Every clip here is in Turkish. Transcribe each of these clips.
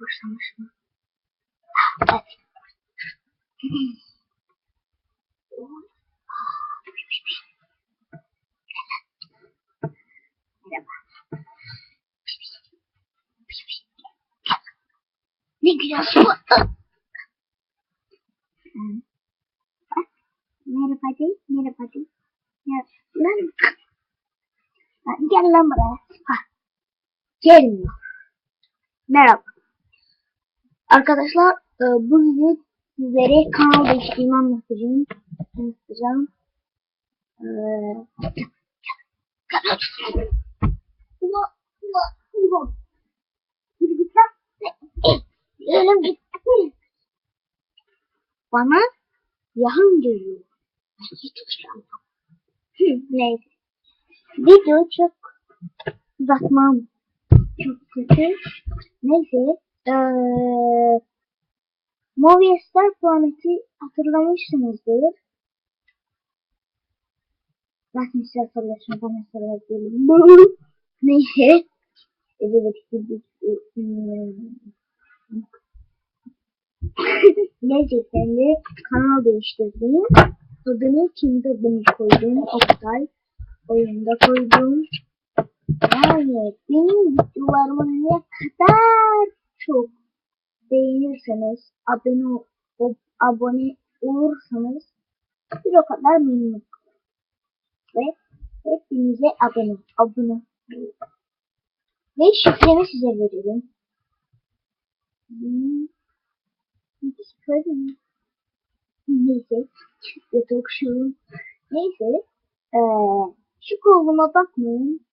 Başlamış mı? Merhaba. Ne su. Merhaba de, merhaba de. Ya, lan. Gel lan buraya. Ha. Gelmiyor. Merhaba. Arkadaşlar e, bugün sizlere kanal değiştirme anlatacağım. Anlatacağım. Eee Ula, ula, ula. Yürü git lan. Elim gitti. Bana yahan geliyor. Ben hiç hoşlanmam. Neyse. Video çok uzatmam. Çok kötü. Neyse. Eee Movistar Planet'i hatırlamışsınızdır. Zaten size soruyorsun bana soruyorum. Neyse. Evet. Gerçekten de kanal değiştirdim. Adını kimde bunu koydum. Oktay. Oyunda koydum. Yani benim videolarımı ne kadar çok beğenirseniz, abone, abone olursanız bir o kadar memnun. Ve hepinize abone, abone. Ve şifremi size veririm. Hmm. Neyse, şifre okşuyorum. Neyse, eee şu koluma bakmayın.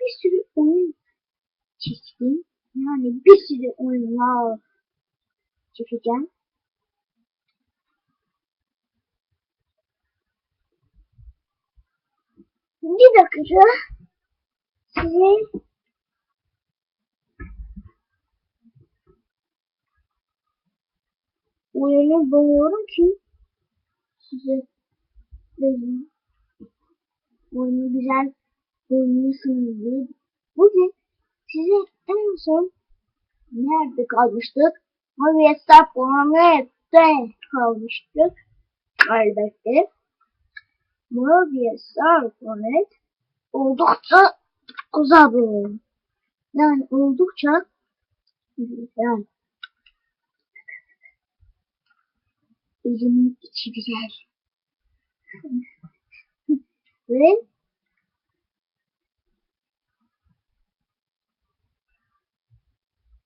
Bir sürü oyun çektim. Yani bir sürü oyunlar çekeceğim. Bir dakika size oyunu buluyorum ki size vereyim. Oyunu güzel oynuyorsunuz diye. Bugün size en son nerede kalmıştık? Movistar Planet'te kalmıştık. Elbette. Movistar Planet oldukça güzel. Yani oldukça güzel. Elimin içi güzel. Ve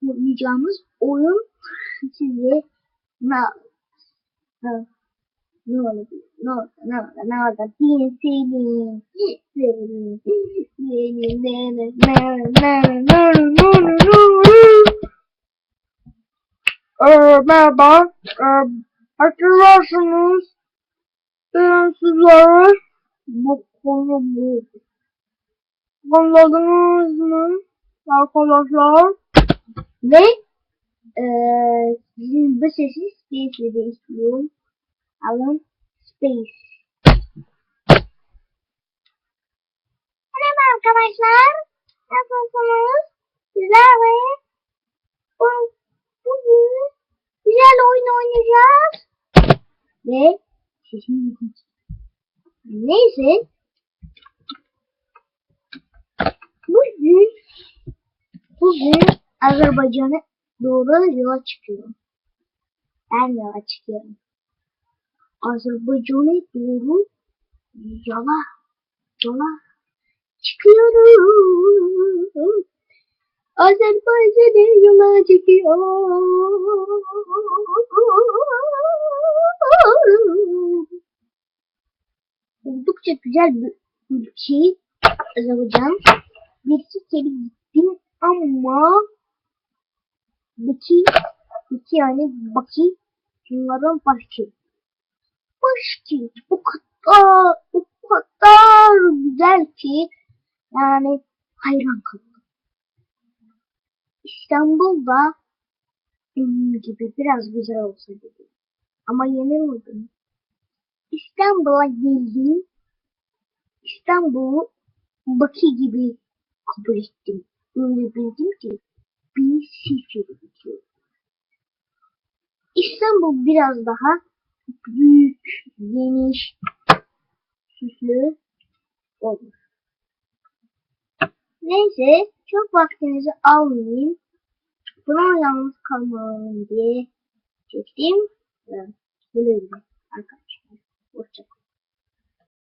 oynayacağımız oyun size ne ne ne oldu? Ne ne ne din senin senin senin ne ne ne ne ne ne ne Eee merhaba. Eee hatırlarsınız ben sizlere bu konu bu anladınız mı arkadaşlar ve eee sizin bu sesi Space ile istiyorum. Alın Space. Merhaba arkadaşlar. Nasılsınız? Güzel ve bu, bugün güzel oyun oynayacağız. Ve sesim. Neyse. Bugün bugün Azerbaycan'a doğru yola çıkıyorum. Ben yola çıkıyorum. Azerbaycan'a doğru yola yola çıkıyorum. Azerbaycan'a yola çıkıyorum. Oldukça güzel bir ülke Azerbaycan. Birisi kere gittim ama iki, iki yani bakayım bunların başı. Başı o kadar, o kadar güzel ki yani hayran kaldım. İstanbul'da ünlü gibi biraz güzel olsa gibi. Ama yanılmadım. İstanbul'a geldim. İstanbul'u Bakü gibi kabul ettim. Öyle bildim ki bir sıfır bitiyor. İstanbul biraz daha büyük, geniş, süslü olur. Neyse çok vaktinizi almayayım. Buna yalnız kalmalıyım diye çektim. Ve Böyle arkadaşlar. Hoşçakalın.